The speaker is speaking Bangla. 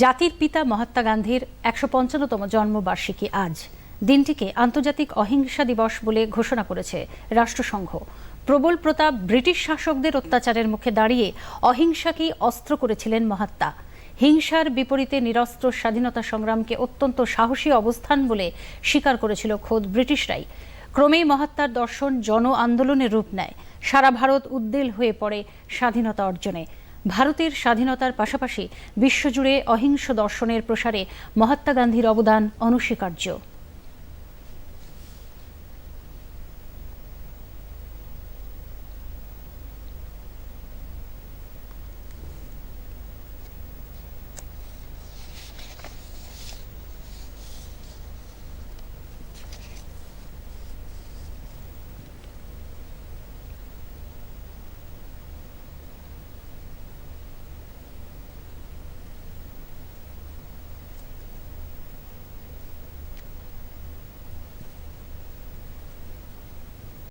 জাতির পিতা মহাত্মা গান্ধীর একশো পঞ্চান্নতম জন্মবার্ষিকী আজ। দিনটিকে আন্তর্জাতিক অহিংসা দিবস বলে ঘোষণা করেছে রাষ্ট্রসংঘ। প্রবল প্রতাপ ব্রিটিশ শাসকদের অত্যাচারের মুখে দাঁড়িয়ে অহিংসাকেই অস্ত্র করেছিলেন মহাত্মা। হিংসার বিপরীতে নিরস্ত্র স্বাধীনতা সংগ্রামকে অত্যন্ত সাহসী অবস্থান বলে স্বীকার করেছিল খোদ ব্রিটিশরাই। ক্রমেই মহাত্মার দর্শন জন আন্দোলনের রূপ নেয়। সারা ভারত উদ্বেল হয়ে পড়ে স্বাধীনতা অর্জনে। ভারতের স্বাধীনতার পাশাপাশি বিশ্বজুড়ে অহিংস দর্শনের প্রসারে মহাত্মা গান্ধীর অবদান অনস্বীকার্য।